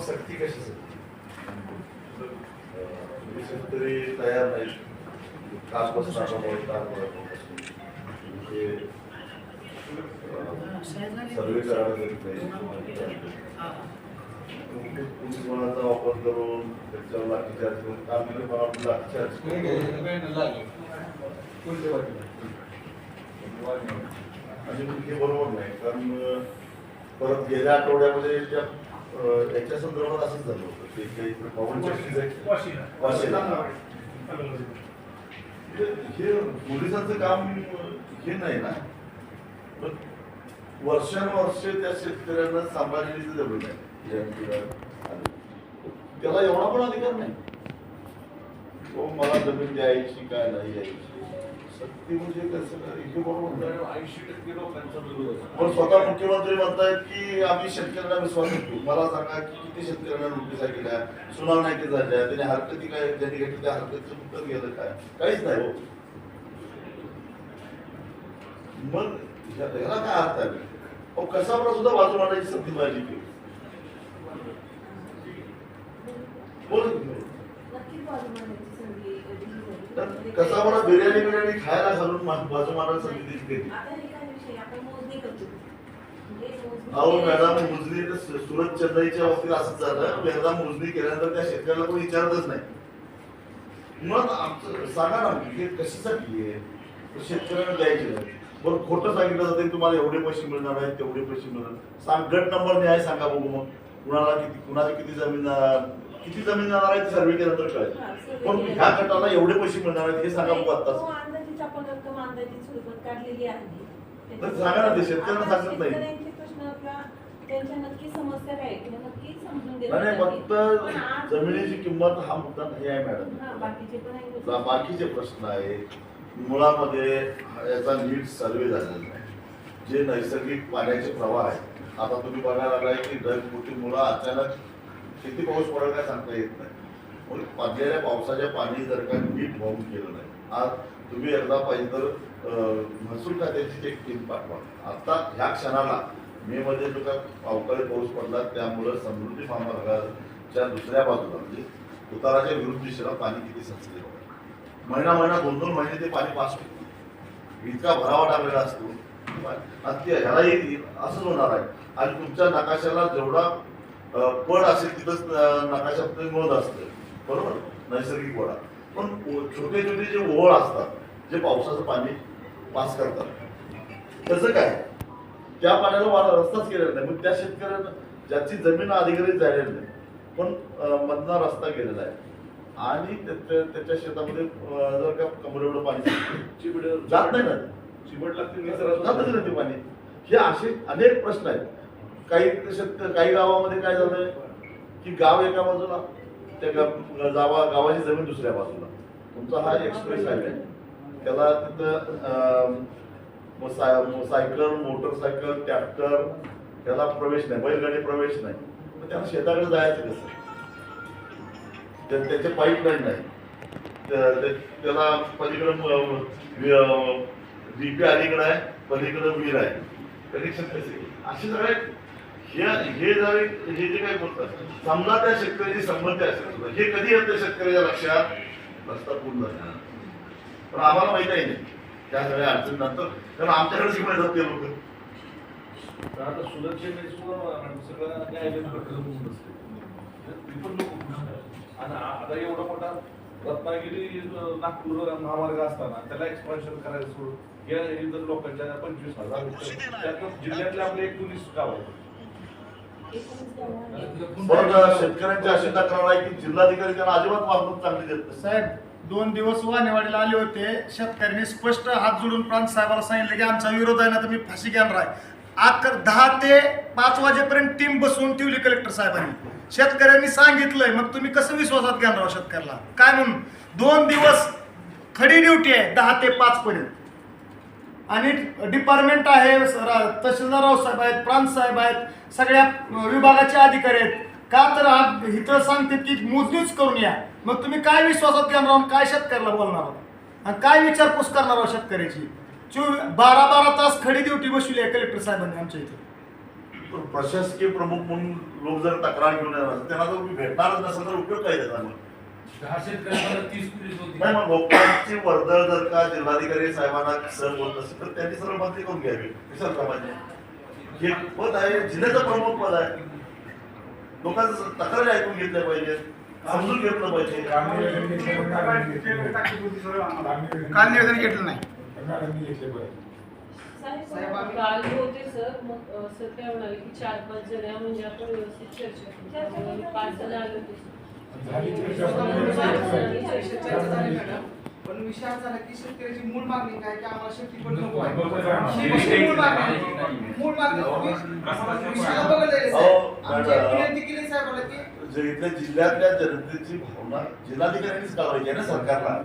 सक्ती तयार नाही कास सर्वे करायला देत नाही पोलीस वापर करून त्याच्यावर लाठीचार्ज करून लाठीचार्ज आणि मग हे बरोबर नाही. कारण परत गेल्या आठवड्यामध्ये याच्या संदर्भात असंच झालं होतं. ते काही पवन चक्कीचं एक- वाशीला. हे हे पोलिसांचं काम हे नाही ना? पण वर्षानुवर्ष त्या शेतकऱ्यांना सांभाळण्याची जमीन आहे. या- या- त्याला एवढा पण अधिकार नाही. तो मला जमीन द्यायची काय नाही द्यायची सक्ती म्हणजे कसं काय? बरोबर नाही ऐंशी टक्के लोकांचा विरोध होता. पण स्वतः मुख्यमंत्री म्हणतायत की आम्ही शेतकऱ्यांना विश्वास देतो मला सांगा की किती शेतकऱ्यांना नोटिसा केल्या सुनावण्या किती झाल्या त्याने हरकती काय ज्यांनी घेतली त्या हरकतीचं उत्तर गेलं काय काहीच नाही हो मग ह्याला काय अर्थ आहे अहो कसाबरा सुद्धा बाजू मांडायची संधी पाहिजे की बोल. तर कसाबरा बिर्याणी बिर्याणी खायला घालून बाजू मारायला संधी दिली गेली. अहो मॅडम मोजणी सुरत चेन्नईच्या बाबतीत असंच झालं. एकदा मोजणी केल्यानंतर त्या शेतकऱ्याला कोणी विचारतच नाही. मग आमचं सांगा ना हे कशासाठी आहे? शेतकऱ्यांना द्यायचे बरं खोटं सांगितलं जातं तुम्हाला एवढे पैसे मिळणार आहेत तेवढे पैसे मिळणार सांग गट नंबर न्याय सांगा बघू मग. कुणाला किती कुणाची किती जमीन किती जमीन जाणार आहे सर्वे केल्यानंतर कळेल. पण ह्या गटाला एवढे पैसे मिळणार आहेत हे सांगा बघू आत्ताच तर सांगा ना ते शेतकऱ्यांना सांगत नाही. त्यांच्या नक्की समस्या काय आहेत नक्की समजून नाही नाही, पण फक्त आज- जमिनीची किंमत हा मुद्दा नाही आहे मॅडम. बाकीचे पण प्रश्न आहेत. मुळामध्ये याचा नीट सर्वे झालेला नाही. जे नैसर्गिक पाण्याचे प्रवाह आहेत. आता तुम्ही बघायला लागलाय की ढगफुटी मुळं अचानक किती पाऊस पडेल काय सांगता येत नाही. मग पडलेल्या पावसाच्या पाणी जर का नीट वाहून केलं नाही आज तुम्ही एकदा पाहिजे तर महसूल खात्याची एक टीम पाठवा. आता ह्या क्षणाला मे मध्ये जो काय अवकाळी पाऊस पडला त्यामुळं समृद्धी महामार्गाच्या दुसऱ्या बाजूला म्हणजे उताराच्या विरुद्ध दिशेला पाणी किती सचले महिना महिना दोन दोन महिने ते पाणी पास होते. इतका भरावा टाकलेला असतो. ह्याला येईल असंच होणार आहे. आणि तुमच्या नकाशाला जेवढा पड असेल तिथंच नकाशात मध असतं. बरोबर? नैसर्गिक वडा पण छोटे छोटे जे ओळ असतात जे पावसाचं पाणी पास करतात त्याचं काय? त्या पाण्याला वारा रस्ताच केलेला नाही. मग त्या शेतकऱ्यांना ज्याची जमीन अधिग्रहित झालेली नाही पण मधला रस्ता गेलेला आहे. आणि त्याच्या त्याच्या शेतामध्ये जर का कमर एवढं पाणी चिबड जात नाही ना. चिबड लागते जातच नाही ते पाणी. हे असे अनेक प्रश्न आहेत. काही शेत काही गावामध्ये काय झालंय की गाव एका बाजूला त्या गा- गावा गावाची जमीन दुसऱ्या बाजूला. तुमचा हा एक्सप्रेस हायवे त्याला तिथं साय- सायकल मोटरसायकल ट्रॅक्टर त्याला प्रवेश नाही बैलगाडी प्रवेश नाही. मग त्याला शेताकडे जायचं कसं? त्या- त्याचे पाईपलाईन नाही. त्याला पलीकडं डीपी अलीकडे आहे पलीकडं वीर आहे. कनेक्शन कसे? असे सगळे हे हे जर हे जे काही बोलतात समजा त्या शेतकऱ्याची संमती असेल तर हे कधी येतं शेतकऱ्याच्या लक्षात? रस्ता पूर्ण झाला. पण आम्हाला माहीत आहे नाही. त्या सगळ्या अडचणी नंतर कारण आमच्याकडे शिकवले जाते लोक. आता सुरक्षेने सगळं काय ती पण आणि आता एवढा मोठा रत्नागिरी नागपूर महामार्ग असताना त्याला एक्सपान्शन करायचं सोडून या इतर लोकांच्या पंचवीस हजार त्यातून जिल्ह्यातले आपले एकोणीस गाव आहेत. एकोणीस शेतकऱ्यांची अशी तक्रार आहे की जिल्हाधिकारी त्यांना अजिबात वागणूक चांगली देत नाही. साहेब दोन दिवस वानेवाडीला आले होते. शेतकऱ्यांनी स्पष्ट हात जोडून प्रांत साहेबाला सांगितलं की आमचा विरोध आहे ना तर मी फाशी घेणार आहे. आकर दहा ते पाच वाजेपर्यंत टीम बसवून ठेवली कलेक्टर साहेबांनी. शेतकऱ्यांनी सांगितलंय मग तुम्ही कसं विश्वासात घ्यान आहोत शेतकऱ्याला? काय म्हणून? दोन दिवस खडी ड्युटी आहे दहा ते पाच पर्यंत. आणि डिपार्टमेंट आहे रा- तहसीलदार रावसाहेब आहेत प्रांत साहेब आहेत सगळ्या विभागाचे अधिकारी आहेत. का तर आज इथं सांगते की मोजणीच करून या. मग तुम्ही काय विश्वासात घेणार आहोत काय शेतकऱ्याला बोलणार आहोत? आणि काय विचारपूस करणार आहोत शेतकऱ्याची? चोवीस बारा बारा तास खडी ड्युटी बसवली आहे कलेक्टर साहेबांनी आमच्या इथे. प्रशासकीय प्रमुख म्हणून लोक जर तक्रार घेऊन येणार असेल, त्यांना जर भेटणारच नसेल तर उपयोग काय त्याचा? दहा शेतकऱ्यांना तीस पोलीस होती नाही मग लोकांची वर्दळ जर का जिल्हाधिकारी साहेबांना सर होत असेल तर त्यांनी सर्व मंत्री करून घ्यावी विसरप्रमाणे हे पद आहे जिल्ह्याचं प्रमुख पद आहे. लोकांचं तक्रारी ऐकून घेतल्या पाहिजे समजून घेतलं पाहिजे. काल निवेदन घेतलं नाही. साहेब काल होते सर. मग अ, सर काय म्हणाले की चार पाच जण म्हणजे आपण व्यवस्थित चर्चा पाच जण आले होते पण असा आहे की शेतकऱ्याची मूळ मागणी काय की आम्हाला शेती पण नको आहे. ही मूळ मागणी. मूळ मागणी केली साहेबाला की जे इथल्या जिल्ह्यातल्या जनतेची भावना जिल्हाधिकाऱ्यांनीच कळवायची आहे ना सरकारला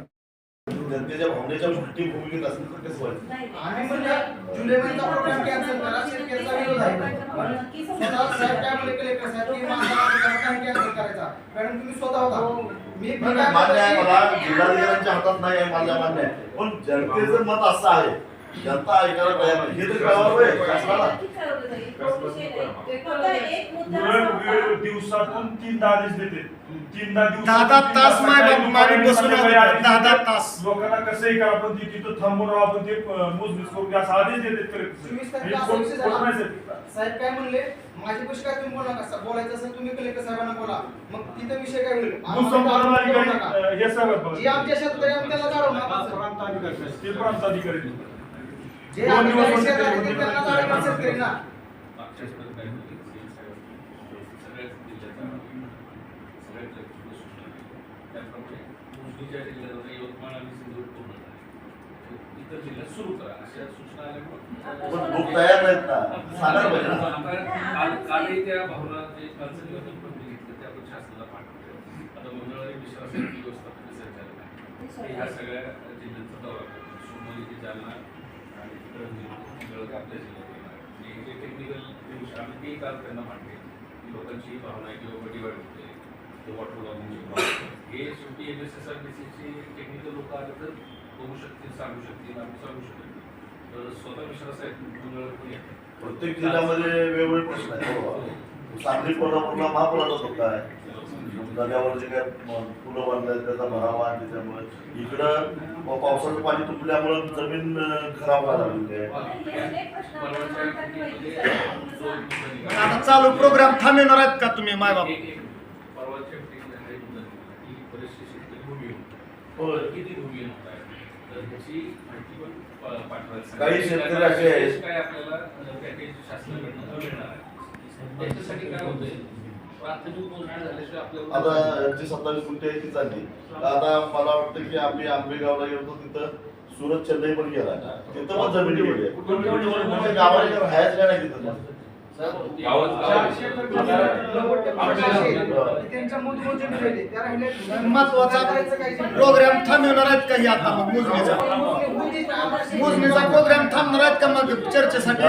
जनतेच्या भावनेच्या उलटी भूमिकेत असेल तर कसं व्हायचं आम्ही म्हणलं जुलै महिन्याचा प्रोग्राम कॅन्सल करा शेतकऱ्याचा विरोध आहे. स्वतः साहेब काय म्हणले कलेक्टर साहेब की? माझा प्रोग्राम कॅन्सल करायचा. मॅडम तुम्ही स्वतः होता. मी मान्य आहे मला. जिल्हाधिकाऱ्यांच्या हातात नाही आहे माझ्या मान्य आहे. पण जनतेचं मत असं आहे. जनता ऐकायला तयार नाही. हे तरी कळवावं होय, शासनाला. दिवसातून तीनदा आदेश देते. दहा तास माय बसून दहा दहा. तास. लोकांना कसंही करा पण ते तिथं थांबून राहा पण ते मोजणीच करून असा आदेश देतात साहेब. काय म्हणले? पैसे काय तुम्ही बोला नका बोलायचं असेल तुम्ही कलेक्टर साहेबांना बोला. मग तिथं विषय काय होईल? हे सगळं. जे आमच्या शेतकरी आम्ही त्याला जाळू नका ते प्रांत अधिकारी जे दोन दिवस शेतकरी ना मागच्या वेळेस काय होतं की सगळ्याच जिल्ह्याचा सगळ्याच जिल्ह्याची सूचना आहे. त्याप्रमाणे मोजणीच्या जिल्ह्यात यवतमाळ आणि सिंधुदुर्ग पूर्ण झाले. इतर जिल्ह्यात सुरू करा अशा सूचना आल्यामुळे पण लोक तयार नाहीत ना. सांगायला पाहिजे ना आता काल- कालही त्या भावना जे पण मी घेतलं ते आपण शासनाला पाठवलं. आता मंगळवारी विश्वासाची व्यवस्थापन संचालक आहे. ते ह्या सगळ्या जिल्ह्यांचा दौरा करतो. सोमवारी ते जालना आणि तिकडं निळग आपल्या जिल्ह्यात येणार. आणि हे जे टेक्निकल आम्ही ते काल त्यांना मांडले की लोकांची भावना आहे किंवा डिवाइड होते ते वॉटर लॉगिंगची प्रॉब्लेम हे शेवटी M S S R B सीचे टेक्निकल लोक आले तर बघू शकतील सांगू शकतील आम्ही सांगू शकतो तर स्वतः विश्वास आहे मंगळवारी प्रत्येक जिल्ह्यामध्ये वेगवेगळे प्रश्न आहेत. बरोबर सांगली कोल्हापूरला महापुराचा धोका आहे. नद्यावर जे काय म- पुलं बांधले आहेत त्याचा भरावा आहे त्याच्यामुळे. इकडं पावसाचं पाणी तुंबल्यामुळं जमीन खराब व्हायला लागली आहे. आता चालू प्रोग्राम थांबवणार आहेत का तुम्ही माय बाप परवाच्या meeting ला एक मुद्दा निघाला की बरेचसे शेतकरी भूमिहीन होय. तर किती होत तर माहिती पण काही शेतकरी असे आहेत- काय आपल्याला पॅकेज शासनाकडनं मिळणार आहे. त्याच्यासाठी काय होतंय? प्राथमिक मोजणी झाल्याशिवाय आपल्याला आता जी सत्तावीस गुंठे आहे ती चालली. आता मला वाटतं की आम्ही आंबेगावला गेलो तिथं सुरत चेन्नई पण गेला. तिथं पण जमिनी. म्हणजे गावाला राहायचं काय नाही तिथं? प्रोग्राम थांबवणार आहेत का हे आता? मग मोजणीचा. मोजणीचा प्रोग्राम थांबणार आहेत का मग चर्चेसाठी?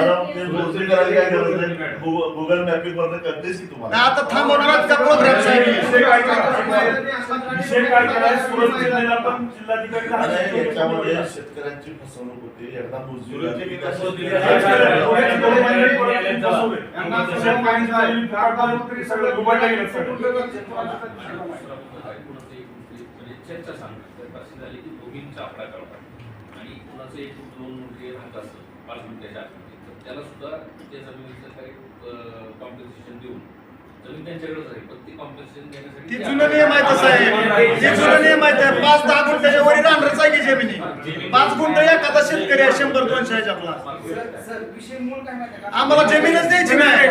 गुगल मॅपिंग वरनं करतेच की नाही, तुम्हाला आता थांबवणार आहेत का प्रोग्राम. याच्यामध्ये शेतकऱ्यांची फसवणूक होती. एकदा मोजणी सगळं गेलं म्हणजे चर्चा सांगतात झाली की दोघींचा आपला कुणाचं एक दोन गुंठे राहत असतं पाच गुंठ्याच्या आतमध्ये तर त्याला सुद्धा त्या जमिनीचं काही कॉम्पेन्सेशन देऊन जमीन त्यांच्याकडेच राहील पण ती कॉम्पेन्सेशन देण्यासाठी ती जुनं नियम आहे तसं आहे. ते जुनं नियम आहे ते पाच दहा गुंठ्याच्या वरी राहणारच आहे की जमिनी. पाच गुंठ एखादा शेतकरी आहे शंभर दोनशे आहे का? आम्हाला जमीनच द्यायची नाही.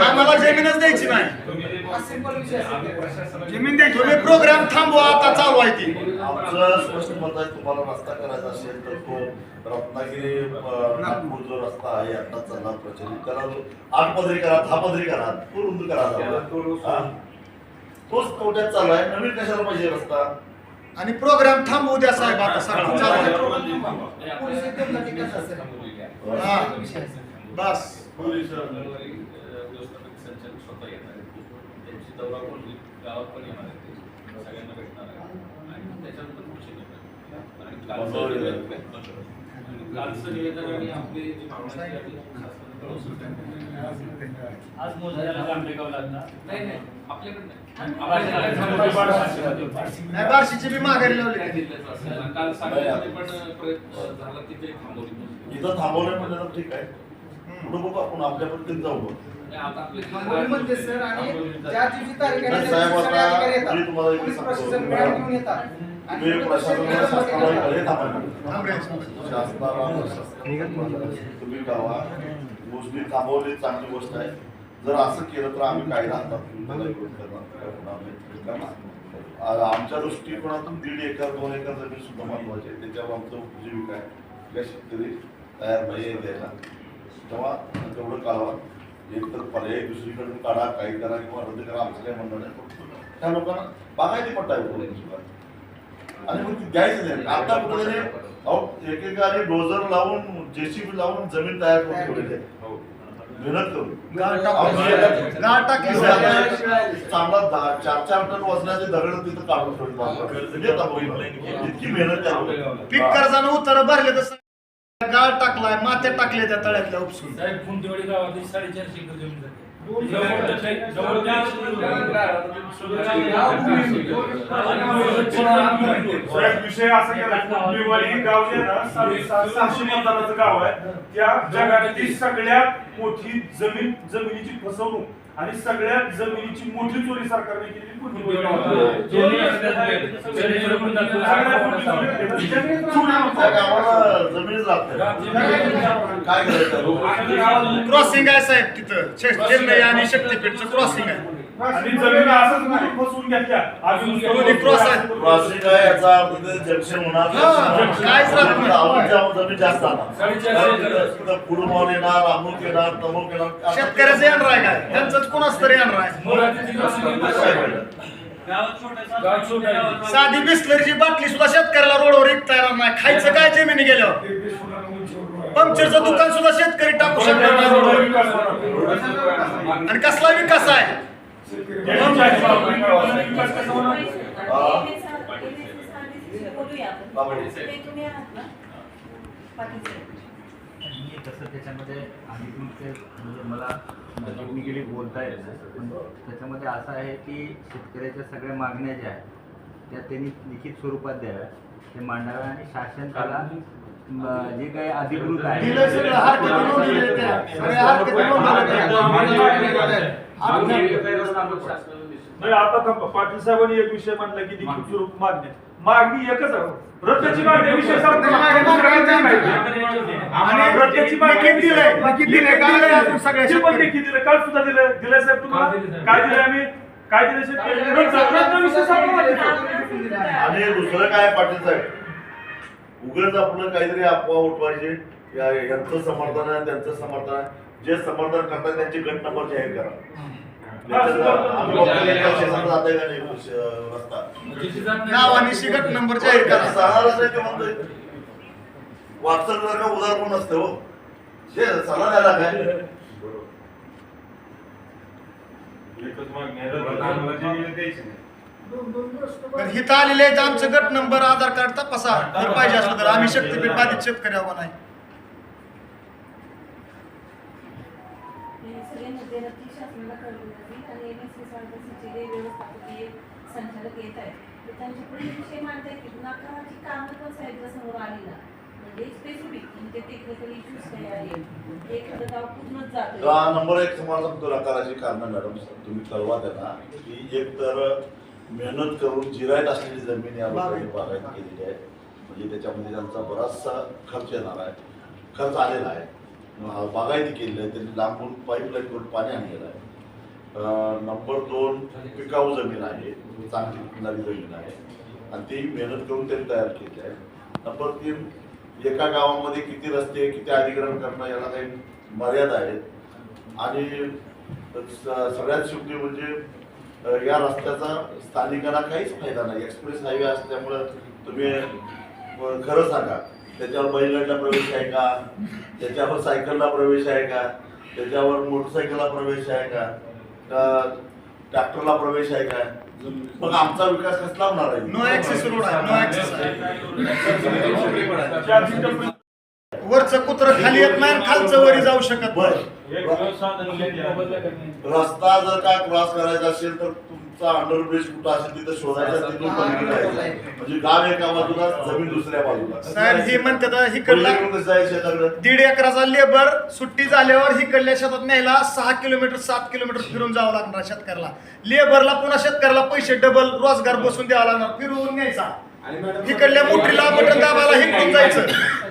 आम्हाला जमीनच द्यायची नाही. सिंपल विषय असेल जमीन द्यायची तुम्ही प्रोग्राम थांबवा आता चालू आहे ती. आमचं स्पष्ट मत आहे तुम्हाला रस्ता करायचा असेल तर तो रत्नागिरी नागपूर जो रस्ता आहे आता चालला प्रचलित करा. आठ पदरी करा दहा पदरी करा. तो रुंद करा? तोच तोट्यात चालू आहे. नवीन कशाला पाहिजे रस्ता? आणि प्रोग्राम थांबवू द्या साहेब आता सगळं चालू आहे. हा. बस पोलीस मंगळवारी अ, व्यवस्थापक संचालक स्वतः येणार आहेत त्यांची दौरा होईल गावात पण येणार आहेत ते. सगळ्यांना भेटणार आहे. आणि त्याच्यानंतर पुढचे निर्णय. आणि कालचं निवेदन आणि आपली जी भावना आहे ती शासनाला कळवून आज नाही नाही. आपल्याकडे नाही. नाही. बार्शीची बी माघारी लावली काय त्यांनी. जिल्ह्याचं असेल. आणि काल सांगलीमध्ये पण प्रयत्न झाला तिथे थांबवली इथं थांबवलं म्हणजे तर ठीक आहे. पुढे बघू आपण आपल्यापर्यंत जाऊ बघू. आणि आता आपले थांबवलीमध्ये सर आणि ज्या दिवशी तारीख आहे, नाही, त्या साहेब, दिवशी सगळे आता अधिकारी येतात. मी तुम्हाला एक पोलीस सांगतो. प्रशासन मिळून घेऊन येतात आणि तुम्ही प्रशासनाला शासनाला हे थांबा. थांब रे. शासनाला तुम्ही कळवा मोजणी थांबवली चांगली गोष्ट आहे जर असं केलं तर आम्ही कायदा हातात घेऊन त्याला विरोध करणार. काय होणार नाही. आ- आमच्या दृष्टिकोनातून दीड एकर दोन एकर जमीन सुद्धा महत्वाची आहे त्याच्यावर आमचं उपजीविका आहे त्या शेतकरी तयार नाही आहे द्यायला तेव्हा तेवढं काढवा एक तर पर्याय दुसरीकडून काढा काही करा किंवा रद्द करा आमचं काही म्हणणं नाही फक्त त्या लोकांना बागायती पट्टा आहे आणि मग ते द्यायचं नाही आता अहो एकेकाने डोजर लावून जेसीबी लावून जमीन तयार करून ठेवलेली आहे. मेहनत करून. चांगला दहा चार चार टन वजनाचे दगड तिथं काढून ठेवले. इतकी मेहनत आहे. पीक कर्जानं उतर भरले तर गाळ टाकलाय माते टाकले त्या तळ्यातल्या उपसून. साहेब कुंटेवाडी गावात साडेचारशे एकर जमीन जाते. साहेब, विषय असा केला कुंभीवाडी गाव जे ना साडे- सहा- सहाशे मतदानाचं गाव आहे. त्या जगातील सगळ्यात मोठी जमीन जमिनीची फसवणूक. आणि सगळ्यात जमिनीची मोठी चोरी सरकारने केली क्रॉसिंग आहे साहेब तिथं आणि शक्तीपीठचं क्रॉसिंग आहे आणि जमिनी असंच कुणी फसवून घेतल्या. आम्ही नुसतं दोन्ही क्रॉस आहेत. क्रॉसिंग आहे याचा अर्थ ते जंक्शन होणार. हा, काहीच राहत नाही. अजून जाऊन जमीन जास्त आणणार. साडेचारशे एकर. तिथं- तिथं पुढं येणार अमुक येणार तमुक येणार. शेतकऱ्याचं येणार आहे काय त्यांचंच कोणाच तरी येणार आहे. गाव छोटं आहे. साधी बिस्लरीची बाटली सुद्धा शेतकऱ्याला रोडवर विकता येणार नाही. खायचं काय जमिनी गेल्यावर? पंक्चरचं दुकान सुद्धा शेतकरी टाकू शकणार नाही. रोडवर आणि कसला विकास आहे? मी तसं त्याच्यामध्ये अधिकृत ते म्हणजे मला टेक्निकली बोलता येत पण त्याच्यामध्ये असं आहे की शेतकऱ्याच्या सगळ्या मागण्या ज्या आहेत त्या. त्यांनी लिखित स्वरूपात द्याव्या ते मांडाव्या आणि शासन त्याला जे काही अधिकृत आहे नाही. आता थांबा. पाटील साहेबांनी एक विषय मांडला की लिखित स्वरूप मागणी मागणी एकच आहे रद्दची मागणी विषय संपला. आणि रद्दची मागणी दिलं काल सुद्धा दिलं दिलंय साहेब तुम्हाला? काय दिलं साहेब? काय दिलंय आम्ही? काय दिलं विषय. आणि दुसरं काय पाटील साहेब? उगाच आपलं काहीतरी अफवा उठवायचे. या- यांचं समर्थन आहे त्यांचं समर्थन आहे. जे समर्थन करतात त्यांचे गट नंबर जाहीर करा. नाव आणि शिगट नंबर जाहीर करा. म्हणतोय. जर का उदार हो. जे सणा द्यायला काय? पण हिथं आलेले आमचं गट नंबर आधार कार्ड तपासा. जर पाहिजे असलं तर आम्ही शक्तीपीठ बाधित शेतकरी आव्हान आहे. सगळे नक्की शासनाला कळवून जातील आणि एम एस सी जे व्यवस्थापकीय संचालक येत आहेत. तर त्यांचे पुढे विषय मांडता येतील नका जी कामं पण साहेबच्या समोर आली ना. म्हणजे स्पेसिफिक म्हणजे टेक्निकल इश्यूज काही आहे एखादं गाव पूर्णच जातं नंबर एक तुम्हाला सांगतो नकाराची कारण मॅडम तुम्ही कळवा त्यांना. की एक तर मेहनत करून जिरायत असलेली जमीन या लोकांनी बागायत केलेली आहे. म्हणजे त्याच्यामध्ये त्यांचा बराचसा खर्च येणार आहे. खर्च आलेला आहे. बागायती केलेली आहे. त्यांनी लांबून पाईपलाईन करून पाणी आणलेलं आहे. नंबर दोन पिकाऊ जमीन आहे. चांगली पिकणारी जमीन आहे. आणि ती मेहनत करून त्यांनी तयार केली आहे. नंबर तीन एका गावामध्ये किती रस्ते किती अधिग्रहण करणं याला काही मर्यादा आहेत. आणि स- सगळ्यात शेवटी म्हणजे या रस्त्याचा स्थानिकांना काहीच फायदा नाही. एक्सप्रेस हायवे असल्यामुळं तुम्ही खरं सांगा. त्याच्यावर बैलगाडीला प्रवेश आहे का? त्याच्यावर सायकलला प्रवेश आहे का? त्याच्यावर मोटरसायकलला प्रवेश आहे का? का ट्रॅक्टरला प्रवेश आहे का? मग आमचा विकास कसला होणार नो आहे ऍक्सेस रोड आहे नो ऍक्सेस आहे. जाती टप्पी- वरचं कुत्र खाली येत नाही आणि खालचं वरी जाऊ शकत बर. रस्ता जर काय क्रॉस करायचा असेल तर तुमचा अंडरब्रिज कुठं असेल तिथं शोधायचा तिथून पलीकडे जायचं. म्हणजे गाव एका बाजूला जमीन दुसऱ्या बाजूला. साहेब ही म्हणतात हिकडला पलीकडून कसं आहे शेताकडे? दीड एकराचा लेबर सुट्टी झाल्यावर हिकडल्या शेतात न्यायला सहा किलोमीटर सात किलोमीटर फिरून जावं लागणार शेतकऱ्याला. लेबरला पुन्हा शेतकऱ्याला पैसे डबल रोजगार बसून द्यावा लागणार फिरवून न्यायचा. इकडल्या मोठीला बटन दाबाला हिकडून जायचं.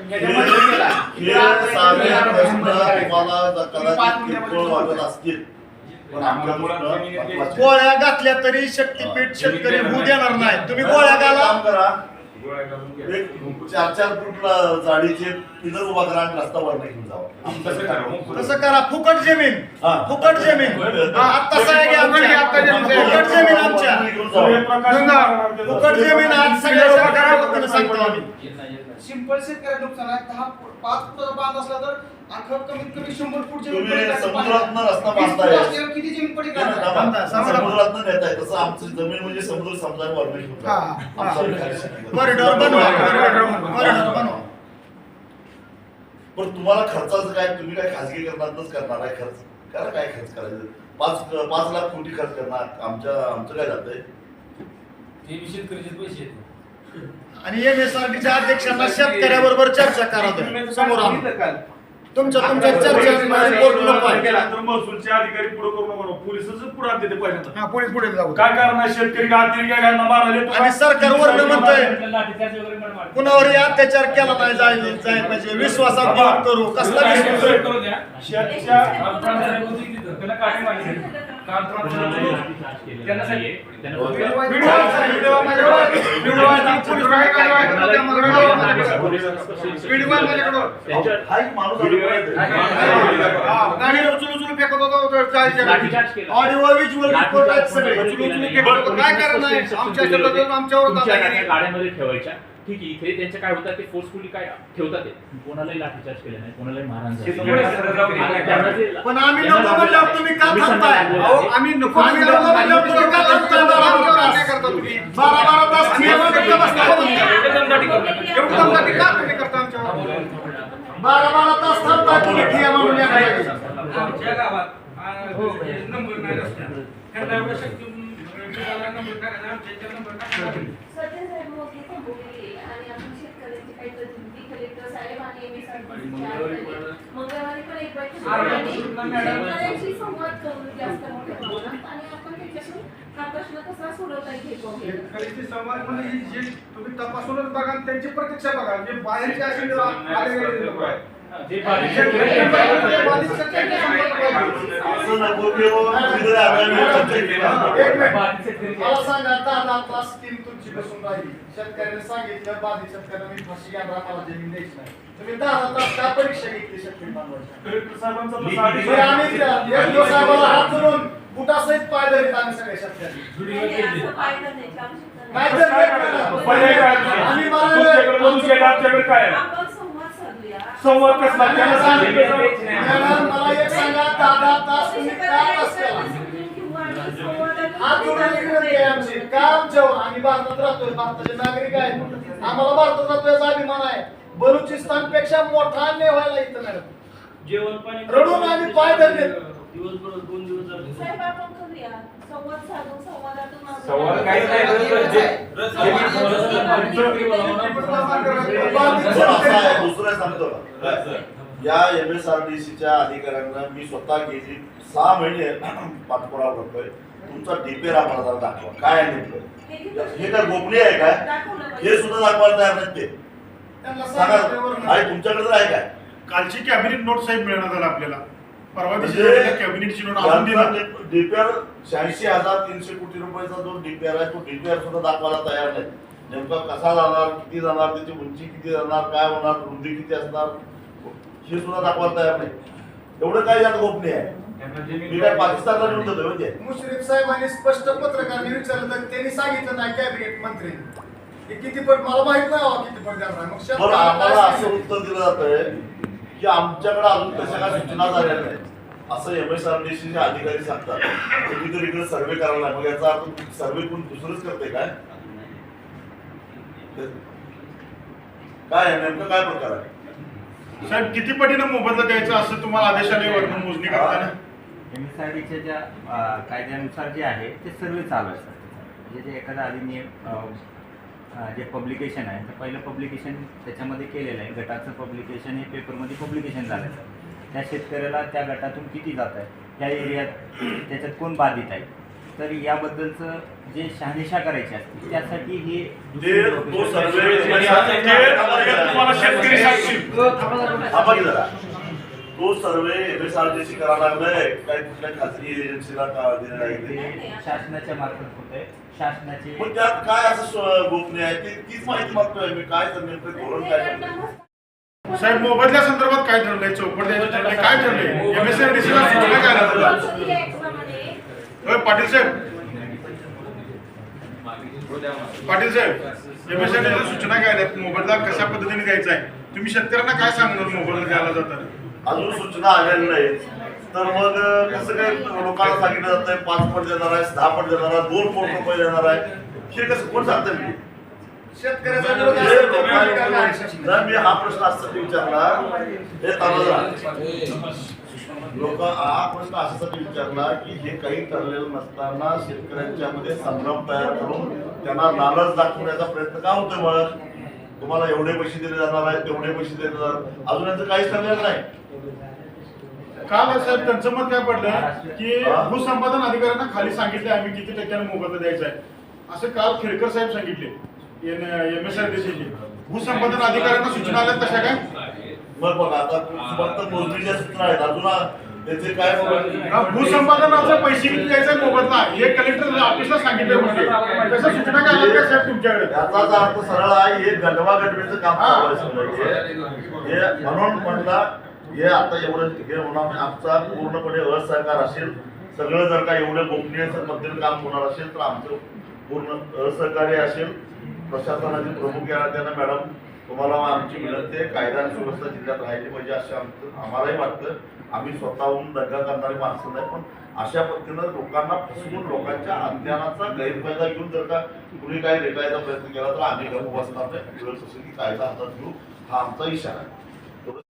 हे प्रश्न तुम्हाला कदाचित किरकोळ वाटत असतील पण आमच्या गोळ्या घातल्या तरी शक्तीपीठ शेतकरी होऊ देणार नाही. तुम्ही गोळ्या घाला. चार चार फूट जाडीचे पिलर उभा करा आणि रस्ता वर जावा. तसं करा. करा. फुकट जमीन. हा. फुकट जमीन. हा, साहेब. फुकट जमीन आमच्या. फुकट जमीन आज सगळ्या शेतकऱ्यांना सांगतो आम्ही. सिंपल शेतकऱ्याला नुकसान आहे. दहा फूट- पाच फुटाचा बांध असला तर अख्खं कमीत कमी शंभर फूट जमीन तुम्ही पडेल असं समुद्रातनं रस्ता वीस फूट बांधताय. असल्यावर किती जमीन पडेल नाही, नाही, का? थांबा. थांबा, थांबा. समुद्रात नेताय तसं आमची जमीन म्हणजे समुद्र हा. हा. कॉरिडॉर बनवा कॉरिडॉर बनवा पण तुम्हाला खर्चाचं काय तुम्ही काय खाजगी करणारच करणार आहे खर्च करा काय खर्च करायचं पाच पाच लाख कोटी खर्च करणार आमच्या आमचं काय जातंय ते बी शेतकऱ्याचे पैसे आहेत आणि एम एस आर टीच्या अध्यक्षांना शेतकऱ्याबरोबर चर्चा करा तुम्ही. समोर आणा. तुमच्या तुमच्या चर्चा महसूलचे अधिकारी पुढे करू नको पोलिसच पुढे देते पहिल्यांदा हा पुढे पुढे जाऊ काय करणार शेतकरी का अतिरेकी मारायला येतो आणि सरकार वरनं म्हणतंय. कुणावरही अत्याचार केला नाही जायला जायला पाहिजे विश्वासात करू कसला विश्वास काय करू द्या. शेतच्या ऑडिओ विज्युअल रिपोर्ट आहेत सगळे. काय करणार? आमच्या आमच्यावर गाड्यामध्ये ठेवायच्या ठीक आहे इथे त्यांचे काय होतात ते फोर्सफुली काय ठेवतात ते कोणालाही लाठीचार्ज केले नाही कोणालाही मारहाण झाली पण आम्ही नको म्हणल्यावर तुम्ही का थांबताय? अहो, आम्ही नको आम्ही नको म्हणल्यावर तुम्ही का थांबताय? बारा बारा तास? बारा बारा तास तुम्ही? एवढं दमदाटी करतात. एवढं दमदाटी का तुम्ही करता आमच्यावर? बारा बारा तास थांबताय तुम्ही ठिया मारून या जागी. आमच्या गावात आ, जे नंबर नाही रस्त्यात त्यांना एवढं शक्ती विभागाला नंबर टाकायचा आमच्या इथे नंबर टाकायचा सध्या साहेब मोठी थांबवलेली आहे आणि आपण शेतकऱ्यांची काही प्रतिनिधी कलेक्टर साहेब आणि एम एस मंगळवारी पण एक बैठक. शेतकऱ्यांशी संवाद करू जास्त मोठ्या प्रमाणात आणि आपण त्याच्यातून हा प्रश्न कसा सोडवता येईल हे पाहूया. शेतकऱ्याची समाज म्हणजे जी तुम्ही तपासूनच बघा त्यांची प्रतीक्षा बघा जे बाहेरचे असे आलेले लोक आहेत. मला सांगा दहा दहा तास टीम तुमची बसून राहिली. शेतकऱ्याने सांगितलं बाधित शेतकऱ्यांना मी फाशी घ्या मला जमीन द्यायची नाही. तुम्ही दहा दहा तास का परीक्षा घेतली शेतकरी बांधवाची आम्ही एक दिवस साहेबाला हात धरून बुटासहित पाय धरीत आम्ही सगळे शेतकरी. आम्ही तुमच्याकडे मधून गेलं, आमच्याकडे काय आहे? आपण संवाद कसला मला सांगितलं. एक सांगा दहा तास तुम्ही का तास केला हात जोडून विनंती आहे आमची का आमच्यावर आम्ही भारतात राहतोय भारताचे नागरिक आहेत आम्हाला भारतात राहतोय याचा अभिमान आहे बलुचिस्तानपेक्षा मोठा अन्याय व्हायला इथं मॅडम जेवण पाणी रडून आम्ही पाय धरले. दिवसभर दोन दिवस झाले. संवाद साधून संवादातून संवाद नाही, रस- दुसरं सांगतो? या एम एस आर डी सीच्या अधिकाऱ्यांना मी स्वतः गेली सहा महिने पाठपुरावा करतोय. तुमचा डीपीआर आम्हाला जरा दाखवा. काय आहे नेमकं? हे काय गोपनीय आहे काय? हे. सुद्धा दाखवायला तयार नाहीत ते. सांगा. आहे तुमच्याकडे तर आहे काय? कालची कॅबिनेट नोट साहेब मिळणार झाला आपल्याला. परवा दिवशी म्हणजे झालेल्या कॅबिनेटची नोट अजून दिला डीपीआर शहाऐंशी हजार तीनशे कोटी रुपयाचा जो डीपीआर आहे तो डीपीआर सुद्धा दाखवायला तयार नाही. नेमका कसा जाणार किती जाणार त्याची उंची किती जाणार काय होणार रुंदी किती असणार हे सुद्धा दाखवायला तयार नाही. एवढं काय यात गोपनीय आहे? मी काय पाकिस्तानला निवडून देतोय म्हणजे मुश्रीफ साहेबांनी स्पष्ट पत्रकारांनी विचारलं तर त्यांनी सांगितलं नाही कॅबिनेट मंत्री हे किती पट मला माहीत नाही किती पट आहे. मग बरं आम्हाला असं? उत्तर दिलं जात आहे की आमच्याकडे अजून तशा काय सूचना झालेल्या नाही असं M S R D C अधिकारी सांगतात. तुम्ही तर इकडे सर्वे करायला. मग याचा अर्थ सर्वे कोण दुसरंच करते काय? काय? नेमकं काय प्रकार आहे? साहेब किती पटीनं मोबदला द्यायचा असं तुम्हाला आदेश आले वरून मोजणी करताना? एम एस आर डीच्या ज्या कायद्यानुसार जे आहे ते सर्व चालू सर म्हणजे जे एखादा अधिनियम जे पब्लिकेशन आहे तर पहिलं पब्लिकेशन त्याच्यामध्ये केलेलं आहे. गटाचं पब्लिकेशन हे पेपरमध्ये पब्लिकेशन झालं आहे. त्या शेतकऱ्याला त्या गटातून किती जात आहे त्या एरियात त्याच्यात कोण बाधित आहे? तर याबद्दलचं जे शहानिशा करायची असते त्यासाठी हे ते तो survey M S R C लागलाय. काय कुठल्या खाजगी एजन्सीला का दिलेला आहे शासनाच्या मार्फत होत आहे शासनाचे पण त्यात काय असं गोपनीय आहे? ते तीच माहिती मागतोय मी काय तर नेमकं धोरण काय ठरलंय? साहेब मोबदल्या संदर्भात काय ठरलंय? चौपट द्यायचं ठरलंय. काय ठरलंय? एम एस ला सूचना काय राहतात होय पाटील साहेब. पाटील साहेब एम एस सूचना काय आहेत? मोबदला कशा पद्धतीने द्यायचा आहे? तुम्ही शेतकऱ्यांना काय सांगणार मोबदला द्यायला जाताना? अजून सूचना आलेल्या नाहीत. तर मग कसं काय लोकांना सांगितलं जातंय पाच पट देणार आहे दहा पट देणार आहे दोन कोटी रुपये देणार आहे? हे कसं कोण सांगतंय मी? शेतकऱ्याचा हे मी हा प्रश्न असासाठी विचारला हे तानाजा लोक हा प्रश्न अशासाठी विचारला की हे काही ठरलेलं नसताना शेतकऱ्यांच्या मध्ये संभ्रम तयार करून त्यांना लालच दाखवण्याचा प्रयत्न का होतोय मग? तुम्हाला एवढे पैसे दिले जाणार आहेत तेवढे पैसे दिले जाणार अजून यांचं काहीच ठरलेलं नाही. काल साहेब त्यांचं मत काय पडलं की भूसंपादन अधिकाऱ्यांना खाली सांगितले आम्ही किती टक्क्याने मोबदला द्यायचा आहे. असं काल खेडकर साहेब सांगितले एम एस आर भूसंपादन अधिकाऱ्यांना सूचना आल्या तशा काय? मग बघा आता फक्त मोजणीच्या सूचना आहेत. अजून त्याचे काय भूसंपादनाचा पैसे किती द्यायचा मोबदला? हे कलेक्टर ऑफिसला सांगितले होते तशा सूचना काय आल्या साहेब तुमच्याकडे? याचाच अर्थ सरळ आहे हे गंडवा गडबीचं काम. हे- हे म्हणून म्हटलं हे आता एवढं हे होणार आमचा पूर्णपणे असहकार असेल सगळं जर का एवढं गोपनीयमध्ये काम होणार असेल तर आमचं पूर्ण असहकार्य असेल. प्रशासनाचे प्रमुख या त्यांना मॅडम. तुम्हाला आमची विनंती आहे कायदा आणि सुव्यवस्था जिल्ह्यात राहिली पाहिजे असं आमचं आम्हालाही वाटतं. आम्ही स्वतःहून दंगा करणारी माणसं नाही पण अशा पद्धतीनं लोकांना फसवून लोकांच्या अज्ञानाचा गैरफायदा घेऊन जर का कुणी काही रेटायचा प्रयत्न केला तर आम्ही गप्प बसणार नाही की कायदा हातात घेऊ हा आमचा इशारा आहे.